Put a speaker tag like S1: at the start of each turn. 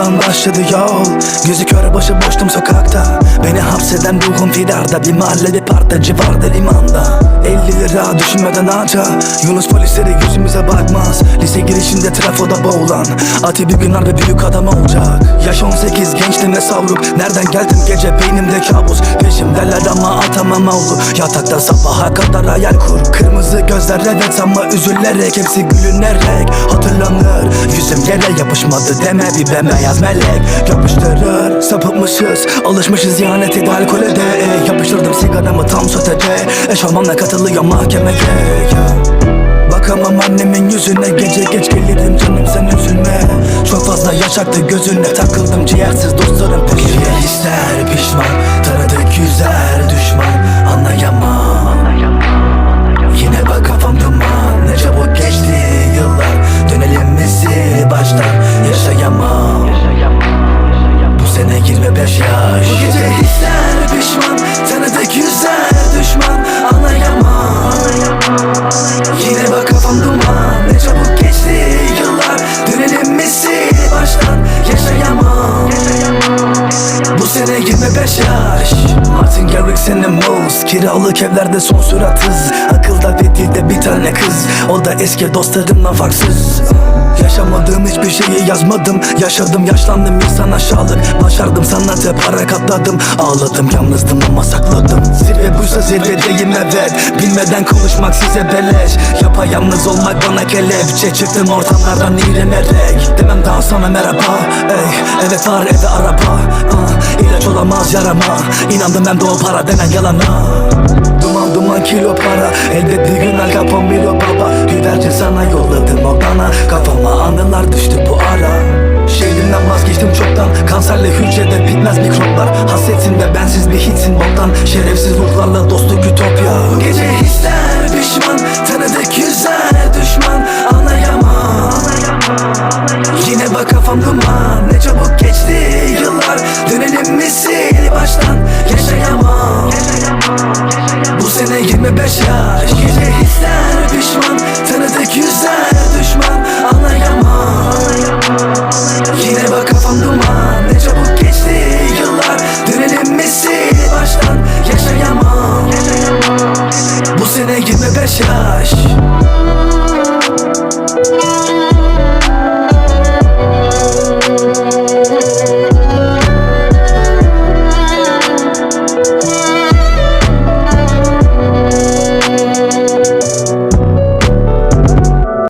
S1: dediğim an başladı yol. Gözü kör başı boştum sokakta. Beni hapseden ruhum fidarda Bir mahalle parkta civarda limanda. 50 lira düşünmeden harca. Yunus polisleri yüzümüze bakmaz. Lise girişinde trafoda boğulan. Ati bir gün harbi büyük adam olacak. Yaş 18 gençtim ve savruk. Nereden geldim? Gece beynimde kabus. Peşimdeler ama atamam oldu. Yatakta sabaha kadar hayal kur. Kırmızı gözler evet ama üzülerek. Hepsi gülünerek hatırlanır. Yüzüm yere yapışmadı deme bir bembeyaz melek. Yapıştırır sapıtmışız. Alışmışız ihanet ede alkole de. Yapıştırdım sigaramı tam sotede Eşofmanla katılıyor mahkemeye. Bakamam annemin yüzüne. Gece geç gelirim canım sen üzülme. Çok fazla yaşaktı gözüne Takıldım ciğersiz dostlarım peşine. Hisler pişman Tanıdık yüzler düşman. Anlayamam. Yine bak kafam duman. Ne çabuk geçti yıllar. Dönelim mi sil baştan. Yaşayamam. Bu sene 25 yaş. Bu gece 25 yaş. Martin Garrix'in Mouse Kiralık evlerde son sürat hız Akılda ve dilde bir tane kız. O da eski dostlarımla farksız. Yaşamadığım hiçbir şeyi yazmadım. Yaşadım yaşlandım insan aşağılık. Başardım sanatı para katladım. Ağladım yalnızdım ama sakladım. Zirve buysa zirvedeyim evet. Bilmeden konuşmak size beleş. Yapayalnız olmak bana kelepçe. Çıktım ortamlardan iğrenerek. Demem daha sana merhaba. Ey Evet var evde araba ilaç olamaz yarama. İnandım ben de o para denen yalana. Duman duman kilo para. Elbet bir gün Al Capone bir o baba. Güvercin sana yolladım o bana. Kafama anılar düştü bu ara. Şehrimden vazgeçtim çoktan. Kanserli hücrede bitmez mikroplar. Hasretsin ve bensiz bir hitsin boktan. Şerefsiz ruhlarla dostluk ütopya. Bu gece hisler pişman Tanıdık yüzler düşman. Anlayamam. Yine bak kafam duman Dönelim mi sil baştan Yaşayamam. Bu sene 25 yaş. Gece hisler pişman Tanıdık yüzler düşman. Anlayamam. Yine bak kafam duman. Ne çabuk geçti yıllar. Dönelim mi sil baştan Yaşayamam. Bu sene 25 yaş